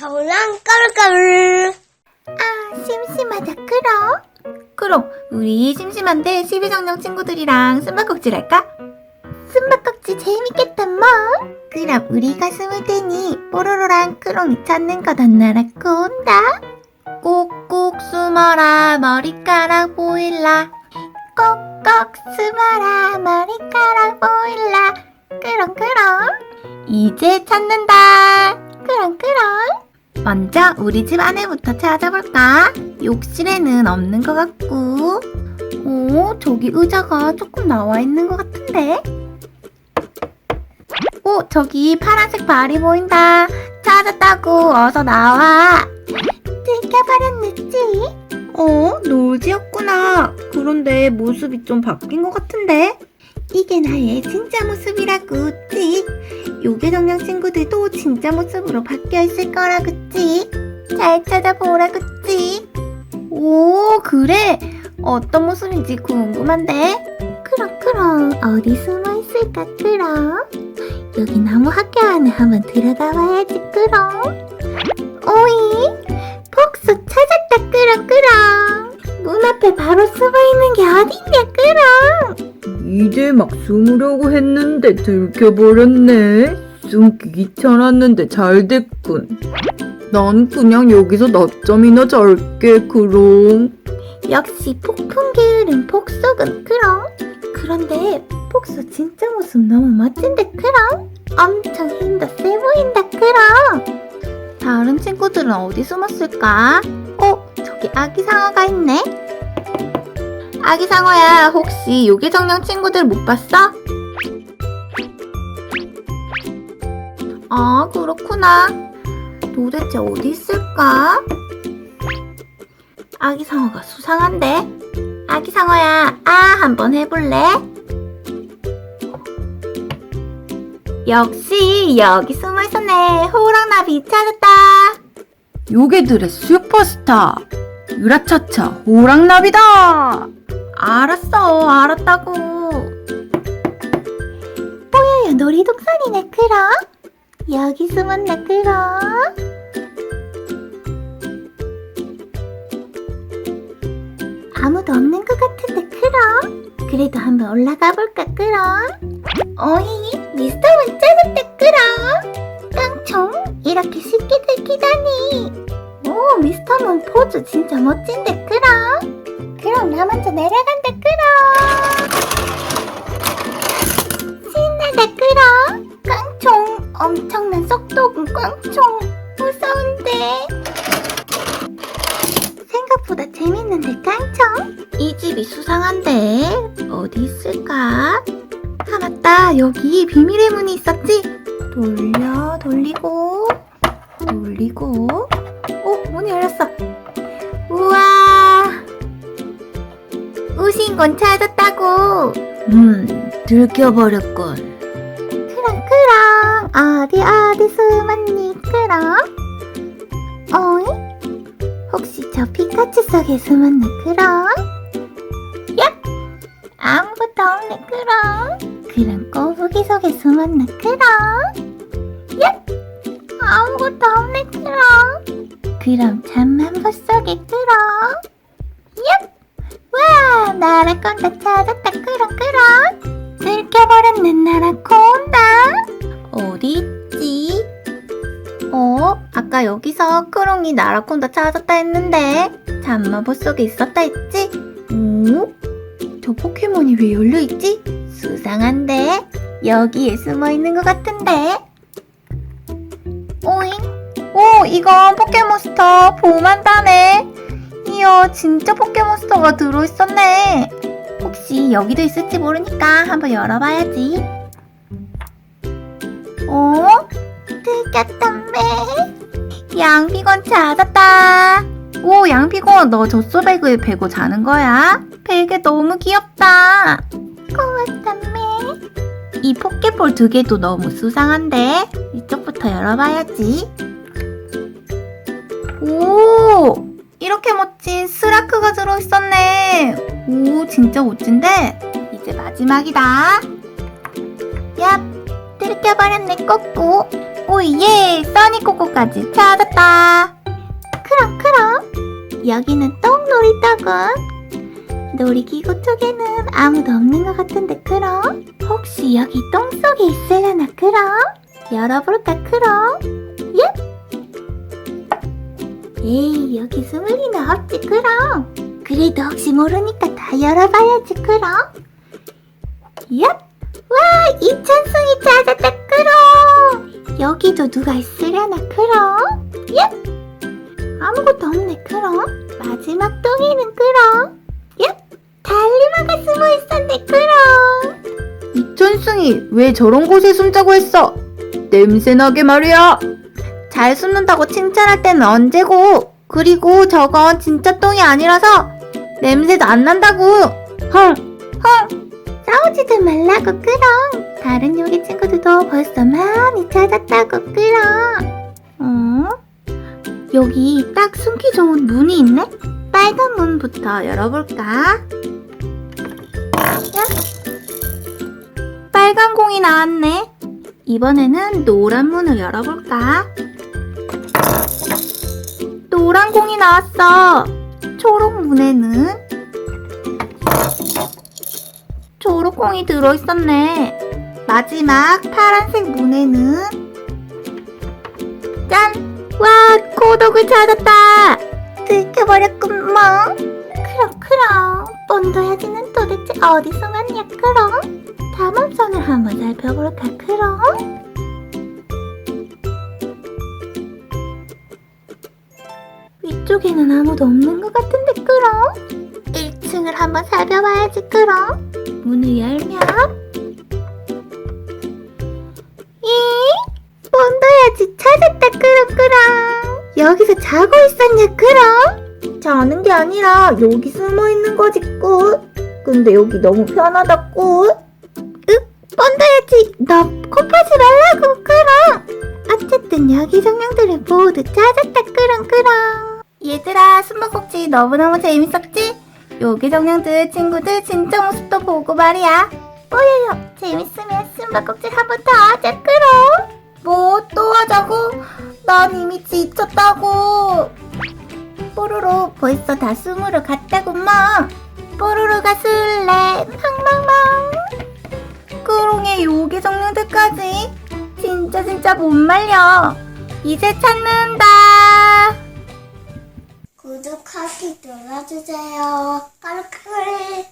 저랑 까르까르. 아, 심심하다, 그럼. 그럼, 우리 심심한데 12정령 친구들이랑 숨바꼭질 할까? 숨바꼭질 재밌겠다, 뭐. 그럼 우리가 숨을 테니 뽀로로랑 크롱이 찾는 거 던나라고 온다. 꼭꼭 숨어라, 머리카락 보일라. 꼭꼭 숨어라, 머리카락 보일라. 그렁그렁. 이제 찾는다. 먼저 우리 집 안에부터 찾아볼까? 욕실에는 없는 것 같고. 오 저기 의자가 조금 나와 있는 것 같은데? 오 저기 파란색 발이 보인다. 찾았다고 어서 나와. 들켜버렸는지? 어? 노지였구나. 그런데 모습이 좀 바뀐 것 같은데 이게 나의 진짜 모습이라고 지 요괴 정령 친구들도 진짜 모습으로 바뀌어 있을 거라 그치? 잘 찾아보라 그치? 오 그래? 어떤 모습인지 궁금한데? 그럼 그럼 어디 숨어 있을까 그럼? 여기 나무 학교 안에 한번 들어가 봐야지 그럼. 오이 복수 찾았다 그럼 그럼. 문 앞에 바로 숨어 있는 게 어딨냐 이제 막 숨으려고 했는데 들켜버렸네. 숨기 귀찮았는데 잘 됐군. 난 그냥 여기서 낮잠이나 잘게, 그럼. 역시 폭풍 게으른 폭속은 그럼 그런데 폭소 진짜 모습 너무 멋진데 그럼 엄청 힘도 세 보인다 그럼 다른 친구들은 어디 숨었을까? 어 저기 아기 상어가 있네 아기 상어야 혹시 요괴정령 친구들 못 봤어? 아 그렇구나 도대체 어디 있을까? 아기 상어가 수상한데? 아기 상어야, 아, 한번 해볼래? 역시, 여기 숨어 있었네. 호랑나비 찾았다. 요괴들의 슈퍼스타. 유라차차 호랑나비다! 알았어, 알았다고. 뽀야야, 놀이동산이네, 그럼? 여기 숨었네, 그럼? 아무도 없는 것 같은데, 그럼? 그래도 한번 올라가 볼까, 그럼? 어이, 미스터 문 찾았다, 그럼? 깡총, 이렇게 쉽게 들키다니. 오, 미스터 문 포즈 진짜 멋진데, 엄청난 속도군 깡총. 무서운데. 생각보다 재밌는데 깡총? 이 집이 수상한데. 어디 있을까? 아 맞다. 여기 비밀의 문이 있었지? 돌려 돌리고 돌리고. 오 문이 열렸어. 우와. 우신곤 찾았다고. 음, 들켜버렸군. 어디 어디 숨었니 크랑? 어이? 혹시 저 피카츄 속에 숨었나 크랑? 야! 아무것도 없네 크랑. 그럼 꼬부기 속에 숨었나 크랑? 야! 아무것도 없네 크랑. 그럼 잠만보 속에 크랑? 야! 와, 나라콘다 찾았다, 그렁그렁. 들켜버렸네, 나라 콘다. 아까 여기서 크롱이 나라콘다 찾았다 했는데, 잠마보 속에 있었다 했지? 오? 저 포켓몬이 왜 열려있지? 수상한데? 여기에 숨어있는 것 같은데? 오잉? 오, 이건 포켓몬스터 보만다네. 이야, 진짜 포켓몬스터가 들어있었네. 혹시 여기도 있을지 모르니까 한번 열어봐야지. 어? 들켰다매. 양피건 찾았다. 오, 양피건 너 젖소 배그에 베고 자는 거야? 베개 너무 귀엽다. 고맙다매. 이 포켓볼 두 개도 너무 수상한데? 이쪽부터 열어봐야지. 오! 이렇게 멋진 스라크가 들어있었네. 오, 진짜 멋진데? 이제 마지막이다. 야, 들켜버렸네, 꼬꼬. 오예! 써니코코까지 찾았다! 그럼 그럼 여기는 똥 놀이터군 놀이기구 쪽에는 아무도 없는 것 같은데 그럼 혹시 여기 똥 속에 있으려나 그럼 열어볼까 그럼 예? 에이 여기 리는 없지 그럼 그래도 혹시 모르니까 다 열어봐야지 그럼 예? 와 이천승이 여기도 누가 있으려나 그럼 예? 아무것도 없네 그럼 마지막 똥이는 그럼 야 달리마가 숨어 있었네 그럼 이천승이 왜 저런 곳에 숨자고 했어? 냄새나게 말이야. 잘 숨는다고 칭찬할 때는 언제고 그리고 저건 진짜 똥이 아니라서 냄새도 안 난다고 헝 헝. 싸우지들 말라고 그럼 다른 요리 친구들도 벌써 많이 찾았다고 그럼 어? 여기 딱 숨기 좋은 문이 있네? 빨간 문부터 열어볼까? 야? 빨간 공이 나왔네. 이번에는 노란 문을 열어볼까? 노란 공이 나왔어. 초록 문에는 초록 공이 들어있었네. 마지막 파란색 문에는 짠! 와, 고독을 찾았다! 들켜버렸구먼. 그럼, 그럼. 본도야지는 도대체 어디 숨었냐, 그럼? 탐험선을 한번 살펴볼까, 그럼? 위쪽에는 아무도 없는 것 같은데, 그럼? 1층을 한번 살펴봐야지, 그럼? 문을 열면, 그럼? 자는 게 아니라 여기 숨어 있는 거지, 꽃. 근데 여기 너무 편하다, 꽃. 뻔다야지 너 코파지 말라고 그럼 어쨌든 여기 성냥들을 모두 찾았다 그럼 얘들아 숨바꼭질 너무너무 재밌었지? 여기 성냥들 친구들 진짜 모습도 보고 말이야 뽀요요 재밌으면 숨바꼭질 한 번 더 하자 그럼 뭐또 하자고? 난 이미 지쳤다고 뽀로로 벌써 다 숨으러 갔다구만 뽀로로가 술래. 팡팡팡. 꾸롱의 요괴 정령들까지. 진짜 진짜 못 말려. 이제 찾는다. 구독하기 눌러주세요. 까르까르.